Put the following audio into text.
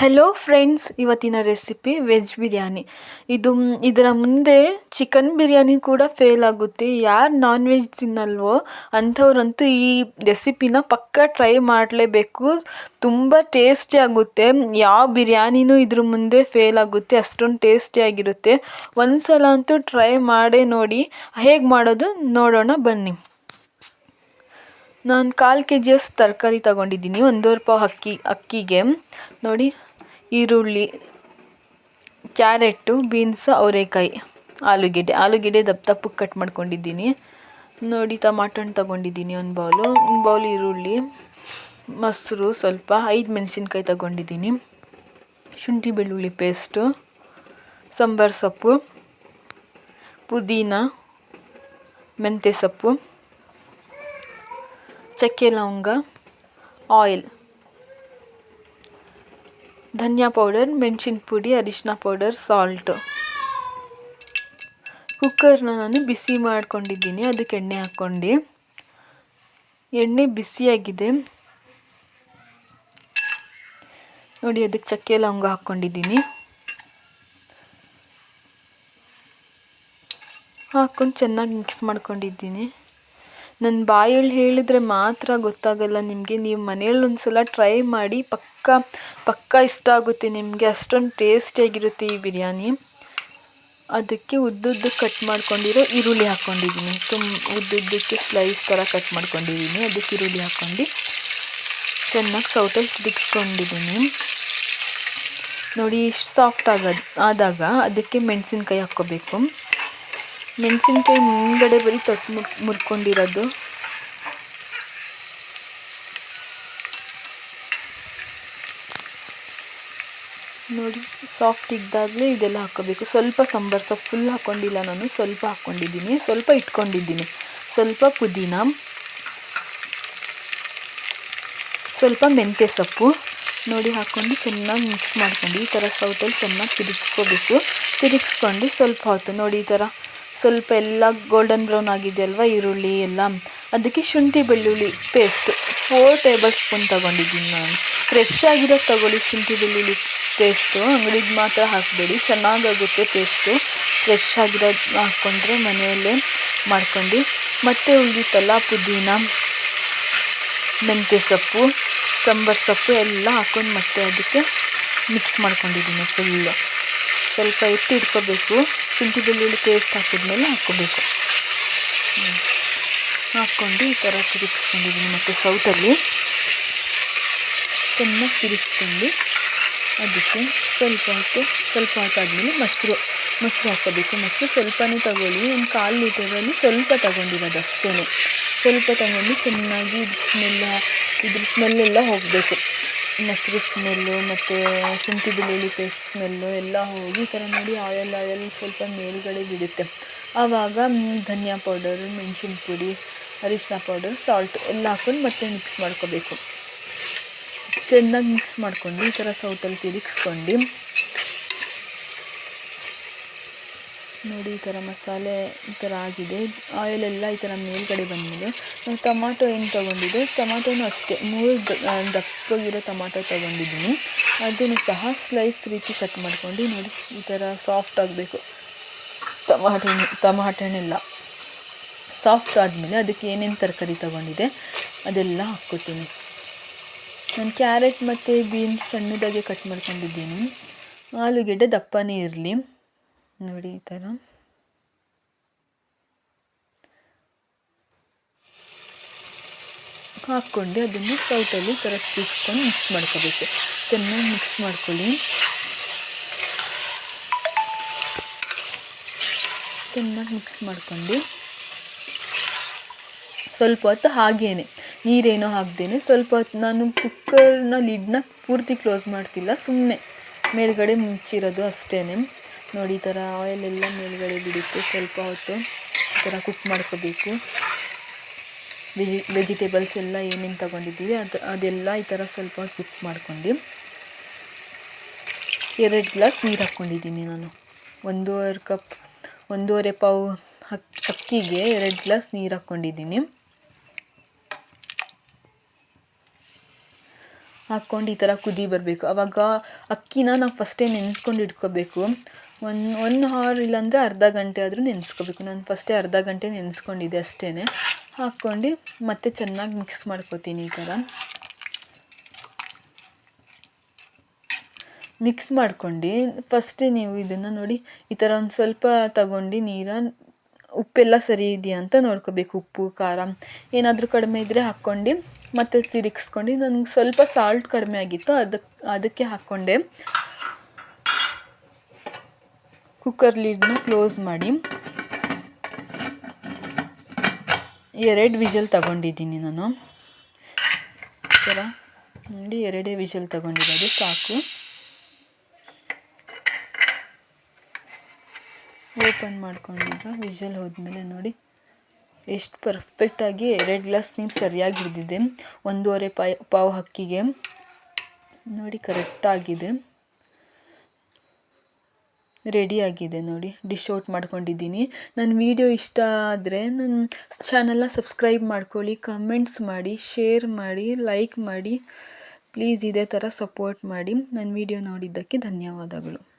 Hello friends ಇವತ್ತಿನ recipe veg biryani. ಇದು ಇದರ ಮುಂದೆ ಚಿಕನ್ ಬಿರಿಯಾನಿ ಕೂಡ ಫೇಲ್ ಆಗುತ್ತೆ. ಯಾರು ನಾನ್ ವೆಜ್ ತಿನ್ನಲ್ವೋ ಅಂಥವ್ರಂತೂ ಈ ರೆಸಿಪಿನ ಪಕ್ಕ ಟ್ರೈ ಮಾಡಲೇಬೇಕು. ತುಂಬ ಟೇಸ್ಟಿ ಆಗುತ್ತೆ. ಯಾವ ಬಿರಿಯಾನಿನೂ ಇದ್ರ ಮುಂದೆ ಫೇಲ್ ಆಗುತ್ತೆ. ಅಷ್ಟೊಂದು ಟೇಸ್ಟಿಯಾಗಿರುತ್ತೆ ಒಂದು ಸಲ ಅಂತೂ ಟ್ರೈ ಮಾಡೇ ನೋಡಿ. ಹೇಗೆ ಮಾಡೋದು ನೋಡೋಣ ಬನ್ನಿ. ನಾನು ಕಾಲು ಕೆ ಜಿಯಷ್ಟು ತರಕಾರಿ ತಗೊಂಡಿದ್ದೀನಿ. ಒಂದೂವರೆ ಪಾವು ಅಕ್ಕಿ, ಅಕ್ಕಿಗೆ. ನೋಡಿ. ಈರುಳ್ಳಿ ಕ್ಯಾರೆಟು ಬೀನ್ಸು, ಅವರೆಕಾಯಿ, ಆಲೂಗೆಡ್ಡೆ. ಆಲೂಗೆಡ್ಡೆ ದಪ್ಪ ದಪ್ಪಕ್ಕೆ ಕಟ್ ಮಾಡ್ಕೊಂಡಿದ್ದೀನಿ. ನೋಡಿ ಟಮಾಟೋ ಹಣ್ಣು ತೊಗೊಂಡಿದ್ದೀನಿ ಒಂದು ಬೌಲು. ಒಂದು ಬೌಲ್ ಈರುಳ್ಳಿ, ಮೊಸರು ಸ್ವಲ್ಪ, ಐದು ಮೆಣಸಿನ್ಕಾಯಿ ತಗೊಂಡಿದ್ದೀನಿ. ಶುಂಠಿ ಬೆಳ್ಳುಳ್ಳಿ ಪೇಸ್ಟು, ಸಾಂಬಾರು ಸೊಪ್ಪು, ಪುದೀನ, ಮೆಂತ್ಯ ಸೊಪ್ಪು, ಚಕ್ಕೆ ಲವಂಗ, ಆಯಿಲ್. ಧನಿಯಾ ಪೌಡರ್ ಮೆಣಸಿನ ಪುಡಿ, ಅರಿಶಿನ ಪೌಡರ್ ಸಾಲ್ಟು ಕುಕ್ಕರ್ನ ನಾನು ಬಿಸಿ ಮಾಡ್ಕೊಂಡಿದ್ದೀನಿ. ಅದಕ್ಕೆ ಎಣ್ಣೆ ಹಾಕ್ಕೊಂಡು. ಎಣ್ಣೆ ಬಿಸಿಯಾಗಿದೆ. ನೋಡಿ, ಅದಕ್ಕೆ ಚಕ್ಕೆ ಲವಂಗ ಹಾಕ್ಕೊಂಡಿದ್ದೀನಿ. ಹಾಕ್ಕೊಂಡು ಚೆನ್ನಾಗಿ ಮಿಕ್ಸ್ ಮಾಡ್ಕೊಂಡಿದ್ದೀನಿ. ನನ್ನ ಬಾಯಲ್ಲಿ ಹೇಳಿದರೆ ಮಾತ್ರ ಗೊತ್ತಾಗಲ್ಲ. ನಿಮಗೆ ನೀವು ಮನೆಯಲ್ಲಿ ಒಂದು ಸಲ ಟ್ರೈ ಮಾಡಿ ಪಕ್ಕ ಪಕ್ಕ ಇಷ್ಟ ಆಗುತ್ತೆ. ನಿಮಗೆ ಅಷ್ಟೊಂದು ಟೇಸ್ಟಿಯಾಗಿರುತ್ತೆ ಈ ಬಿರಿಯಾನಿ. ಅದಕ್ಕೆ ಉದ್ದುದ್ದಕ್ಕೆ ಕಟ್ ಮಾಡ್ಕೊಂಡಿರೋ ಈರುಳ್ಳಿ ಹಾಕ್ಕೊಂಡಿದ್ದೀನಿ. ತುಂಬ ಉದ್ದುದ್ದಕ್ಕೆ ಸ್ಲೈಸ್ ಥರ ಕಟ್ ಮಾಡ್ಕೊಂಡಿದ್ದೀನಿ. ಅದಕ್ಕೆ ಈರುಳ್ಳಿ ಹಾಕ್ಕೊಂಡು ಚೆನ್ನಾಗಿ ಸೌಟಲ್ಲಿ ತಿರುಗಿಸ್ಕೊಂಡಿದ್ದೀನಿ ನೋಡಿ, ಇಷ್ಟು ಸಾಫ್ಟ್ ಆಗೋದು ಆದಾಗ ಅದಕ್ಕೆ ಮೆಣಸಿನ್ಕಾಯಿ ಹಾಕ್ಕೋಬೇಕು. ಮೆಣಸಿನ್ಕಾಯಿ ಮುಂದಡೆ ಬರೀ ತೊಟ್ಟು ಮು, ಮುರ್ಕೊಂಡಿರೋದು. ನೋಡಿ ಸಾಫ್ಟ್ ಇದ್ದಾಗಲೇ ಇದೆಲ್ಲ ಹಾಕೋಬೇಕು ಸ್ವಲ್ಪ ಸಾಂಬಾರು ಸೊಪ್ಪು ಫುಲ್ ಹಾಕ್ಕೊಂಡಿಲ್ಲ ನಾನು. ಸ್ವಲ್ಪ ಹಾಕ್ಕೊಂಡಿದ್ದೀನಿ. ಸ್ವಲ್ಪ ಇಟ್ಕೊಂಡಿದ್ದೀನಿ. ಸ್ವಲ್ಪ ಪುದೀನ. ಸ್ವಲ್ಪ ಮೆಂತ್ಯ ಸೊಪ್ಪು. ನೋಡಿ ಹಾಕ್ಕೊಂಡು ಚೆನ್ನಾಗಿ ಮಿಕ್ಸ್ ಮಾಡ್ಕೊಂಡು ಈ ಥರ ಸೌಟಲ್ಲಿ ಚೆನ್ನಾಗಿ ತಿರುಗಿಸ್ಕೋಬೇಕು. ತಿರುಗಿಸ್ಕೊಂಡು ಸ್ವಲ್ಪ ಹೊತ್ತು ನೋಡಿ ಈ ಥರ ಸ್ವಲ್ಪ ಎಲ್ಲ ಗೋಲ್ಡನ್ ಬ್ರೌನ್ ಆಗಿದೆ ಅಲ್ವಾ, ಈರುಳ್ಳಿ ಎಲ್ಲ. ಅದಕ್ಕೆ ಶುಂಠಿ, ಬೆಳ್ಳುಳ್ಳಿ ಪೇಸ್ಟ್ ಫೋರ್ ಟೇಬಲ್ ಸ್ಪೂನ್ ತೊಗೊಂಡಿದ್ದೀನಿ ನಾನು. ಫ್ರೆಶ್ ಆಗಿರೋದು ತಗೊಳ್ಳಿ ಶುಂಠಿ, ಬೆಳ್ಳುಳ್ಳಿ ಪೇಸ್ಟು ಅಂಗಡಿದು ಮಾತ್ರ ಹಾಕಬೇಡಿ. ಚೆನ್ನಾಗಾಗುತ್ತೆ ಪೇಸ್ಟು ಫ್ರೆಶ್ ಆಗಿರೋದು ಹಾಕ್ಕೊಂಡ್ರೆ ಮನೆಯಲ್ಲೇ ಮಾಡ್ಕೊಂಡು. ಮತ್ತೆ ಉಳಿದಿತ್ತಲ್ಲ ಪುದೀನ, ಮೆಂತ್ಯ ಸೊಪ್ಪು, ಸಾಂಬಾರು ಸೊಪ್ಪು ಎಲ್ಲ ಹಾಕ್ಕೊಂಡು ಮತ್ತೆ ಅದಕ್ಕೆ ಮಿಕ್ಸ್ ಮಾಡ್ಕೊಂಡಿದ್ದೀನಿ ಫುಲ್ಲು ಸ್ವಲ್ಪ ಎತ್ತಿ ಇಟ್ಕೋಬೇಕು. ಶುಂಠಿ ಬೆಳ್ಳುಳ್ಳಿ ಪೇಸ್ಟ್ ಹಾಕಿದ್ಮೇಲೆ ಹಾಕ್ಕೋಬೇಕು. ಹಾಕ್ಕೊಂಡು ಈ ಥರ ತಿರುಗಿಸ್ಕೊಂಡಿದ್ದೀನಿ ಮತ್ತು ಸೌಟಲ್ಲಿ ಚೆನ್ನಾಗಿ ತಿರುಗಿಸ್ಕೊಂಡು ಅದಕ್ಕೆ ಸ್ವಲ್ಪ ಹೊತ್ತು, ಸ್ವಲ್ಪ ಹೊತ್ತಾದಮೇಲೆ ಮೊಸರು ಮೊಸರು ಹಾಕೋಬೇಕು ಮೊಸರು ಸ್ವಲ್ಪನೇ ತಗೊಳ್ಳಿ. ಒಂದು ಕಾಲು ಲೀಟರಲ್ಲಿ ಸ್ವಲ್ಪ ತಗೊಂಡಿರೋದು ಅಷ್ಟೇ ಸ್ವಲ್ಪ ತಗೊಂಡು ಚೆನ್ನಾಗಿ ಸ್ಮೆಲ್ಲ ಇದ್ರ ಸ್ಮೆಲ್ಲೆಲ್ಲ ಹೋಗಬೇಕು. ಮೊಸರು ಸ್ಮೆಲ್ಲು ಮತ್ತು ಶುಂಠಿ ಬೆಳ್ಳುಳ್ಳಿ ಪೇಸ್ಟ್ ಸ್ಮೆಲ್ಲು ಎಲ್ಲ ಹೋಗಿ ಈ ಥರ ನೋಡಿ ಆಯಲ್ ಆಯಲ್ ಸ್ವಲ್ಪ ಮೇಲುಗಡೆ ಬಿಡುತ್ತೆ. ಆವಾಗ ಧನಿಯಾ ಪೌಡರು, ಮೆಣಸಿನ ಪುಡಿ ಅರಿಶಿನ ಪೌಡರ್ ಸಾಲ್ಟ್ ಎಲ್ಲ ಹಾಕೊಂಡು ಮತ್ತೆ ಮಿಕ್ಸ್ ಮಾಡ್ಕೋಬೇಕು. ಚೆನ್ನಾಗಿ ಮಿಕ್ಸ್ ಮಾಡ್ಕೊಂಡು ಈ ಥರ ಸೌಟಲ್ಲಿ ತಿರುಗಿಸ್ಕೊಂಡು ನೋಡಿ, ಈ ಥರ ಮಸಾಲೆ ಈ ಥರ ಆಗಿದೆ. ಆಯಿಲೆಲ್ಲ ಈ ಥರ ಮೇಲ್ಗಡೆ ಬಂದಿದೆ. ಟೊಮಾಟೊ ಏನು ತೊಗೊಂಡಿದ್ದೆ, ಟೊಮಾಟೊನೂ ಅಷ್ಟೇ. ಮೂರು ದಪ್ಪಗಿರೋ ಟೊಮಾಟೊ ತೊಗೊಂಡಿದ್ದೀನಿ. ಅದನ್ನು ಸಹ ಸ್ಲೈಸ್ ರೀತಿ ಕಟ್ ಮಾಡ್ಕೊಂಡು ನೋಡಿ, ಈ ಥರ ಸಾಫ್ಟ್ ಆಗಬೇಕು. ಟಮಾಟೊ, ಟಮಾಟನೆಲ್ಲ ಸಾಫ್ಟ್ ಆದಮೇಲೆ ಅದಕ್ಕೆ ಏನೇನು ತರಕಾರಿ ತೊಗೊಂಡಿದೆ, ಅದೆಲ್ಲ ಹಾಕ್ಕೋತೀನಿ. ನಾನು ಕ್ಯಾರೆಟ್ ಮತ್ತು ಬೀನ್ಸ್ ಸಣ್ಣದಾಗೆ ಕಟ್ ಮಾಡ್ಕೊಂಡಿದ್ದೀನಿ. ಆಲೂಗೆಡ್ಡೆ ದಪ್ಪನೇ ಇರಲಿ. ನೋಡಿ ಈ ಥರ. ಹಾಕ್ಕೊಂಡು ಅದನ್ನು ಸೌಟಲ್ಲಿ ಥರ ಸಿಕ್ಕೊಂಡು ಮಿಕ್ಸ್ ಮಾಡ್ಕೋಬೇಕು. ಚೆನ್ನಾಗಿ ಮಿಕ್ಸ್ ಮಾಡ್ಕೊಳ್ಳಿ. ಚೆನ್ನಾಗಿ ಮಿಕ್ಸ್ ಮಾಡ್ಕೊಂಡು ಸ್ವಲ್ಪ ಹೊತ್ತು ಹಾಗೇನೆ, ನೀರೇನೋ ಹಾಕ್ದೇನೆ ಸ್ವಲ್ಪ ಹೊತ್ತು ನಾನು ಕುಕ್ಕರ್ನ ಲಿಡ್ನ ಪೂರ್ತಿ ಕ್ಲೋಸ್ ಮಾಡ್ತಿಲ್ಲ ಸುಮ್ಮನೆ ಮೇಲ್ಗಡೆ ಮುಚ್ಚಿರೋದು ಅಷ್ಟೇ ನೋಡಿ, ಈ ಥರ ಆಯಿಲೆಲ್ಲ ಮೇಲುಗಡೆ ಬಿಡುತ್ತೆ. ಸ್ವಲ್ಪ ಹೊತ್ತು ಈ ಥರ ಕುಕ್ ಮಾಡ್ಕೋಬೇಕು. ವೆಜಿ ವೆಜಿಟೇಬಲ್ಸ್ ಎಲ್ಲ ಏನೇನು ತೊಗೊಂಡಿದ್ದೀವಿ, ಅದು, ಅದೆಲ್ಲ ಈ ಥರ ಸ್ವಲ್ಪ ಹೊತ್ತು ಕುಕ್ ಮಾಡ್ಕೊಂಡು ಎರಡು ಗ್ಲಾಸ್ ನೀರು ಹಾಕ್ಕೊಂಡಿದ್ದೀನಿ ನಾನು. ಒಂದೂವರೆ ಕಪ್, ಒಂದೂವರೆ ಪಾವು ಅಕ್ಕಿಗೆ ಎರಡು ಗ್ಲಾಸ್ ನೀರು ಹಾಕ್ಕೊಂಡಿದ್ದೀನಿ. ಹಾಕ್ಕೊಂಡು ಈ ಥರ ಕುದಿ ಬರಬೇಕು. ಆವಾಗ ಅಕ್ಕಿನ ನಾವು ಫಸ್ಟೇ ನೆನೆಸ್ಕೊಂಡು ಇಟ್ಕೋಬೇಕು. ಒನ್ ಒನ್ ಹಾರ್ ಇಲ್ಲಾಂದರೆ ಅರ್ಧ ಗಂಟೆ ಆದರೂ ನೆನೆಸ್ಕೋಬೇಕು. ನಾನು ಫಸ್ಟೇ ಅರ್ಧ ಗಂಟೆ ನೆನೆಸ್ಕೊಂಡಿದ್ದೆ ಅಷ್ಟೇ ಹಾಕ್ಕೊಂಡು ಮತ್ತೆ ಚೆನ್ನಾಗಿ ಮಿಕ್ಸ್ ಮಾಡ್ಕೊತೀನಿ ಈ ಥರ ಮಿಕ್ಸ್ ಮಾಡ್ಕೊಂಡು ಫಸ್ಟ್ ನೀವು ಇದನ್ನು ನೋಡಿ, ಈ ಥರ ಒಂದು ಸ್ವಲ್ಪ ತಗೊಂಡು ನೀರ, ಉಪ್ಪೆಲ್ಲ ಸರಿ ಇದೆಯಾ ಅಂತ ನೋಡ್ಕೋಬೇಕು. ಉಪ್ಪು, ಖಾರ ಏನಾದರೂ ಕಡಿಮೆ ಇದ್ದರೆ ಹಾಕ್ಕೊಂಡು ಮತ್ತೆ ತಿರುಗಿಸ್ಕೊಂಡು ನನಗೆ ಸ್ವಲ್ಪ ಸಾಲ್ಟ್ ಕಡಿಮೆ ಆಗಿತ್ತು ಅದಕ್ಕೆ ಅದಕ್ಕೆ ಹಾಕ್ಕೊಂಡೆ. ಕುಕ್ಕರ್ ಲಿಡ್ನ ಕ್ಲೋಸ್ ಮಾಡಿ. ಎರಡು ವಿಷಲ್ ತಗೊಂಡಿದ್ದೀನಿ ನಾನು. ಥರ ನೋಡಿ, ಎರಡೇ ವಿಷಲ್ ತಗೊಂಡಿರೋದು, ಸಾಕು. ಓಪನ್ ಮಾಡ್ಕೊಂಡಾಗ ವಿಷಲ್ ಹೋದ್ಮೇಲೆ ನೋಡಿ, ಎಷ್ಟು ಪರ್ಫೆಕ್ಟಾಗಿ ಎರಡು ಗ್ಲಾಸ್ ನೀರು ಸರಿಯಾಗಿ ಹಿಡಿದಿದೆ. ಒಂದೂವರೆ ಪಾಯ್, ಪಾವು ಹಕ್ಕಿಗೆ. ನೋಡಿ ಕರೆಕ್ಟಾಗಿದೆ ರೆಡಿ ಆಗಿದೆ ನೋಡಿ. ಡಿಶ್ ಔಟ್ ಮಾಡ್ಕೊಂಡಿದ್ದೀನಿ. ನನ್ನ ವಿಡಿಯೋ ಇಷ್ಟ ಆದರೆ ನನ್ನ ಚಾನಲ್ನ ಸಬ್ಸ್ಕ್ರೈಬ್ ಮಾಡ್ಕೊಳ್ಳಿ, ಕಮೆಂಟ್ಸ್ ಮಾಡಿ, ಶೇರ್ ಮಾಡಿ, ಲೈಕ್ ಮಾಡಿ. ಪ್ಲೀಸ್ ಇದೇ ಥರ ಸಪೋರ್ಟ್ ಮಾಡಿ. ನನ್ನ ವಿಡಿಯೋ ನೋಡಿದ್ದಕ್ಕೆ ಧನ್ಯವಾದಗಳು.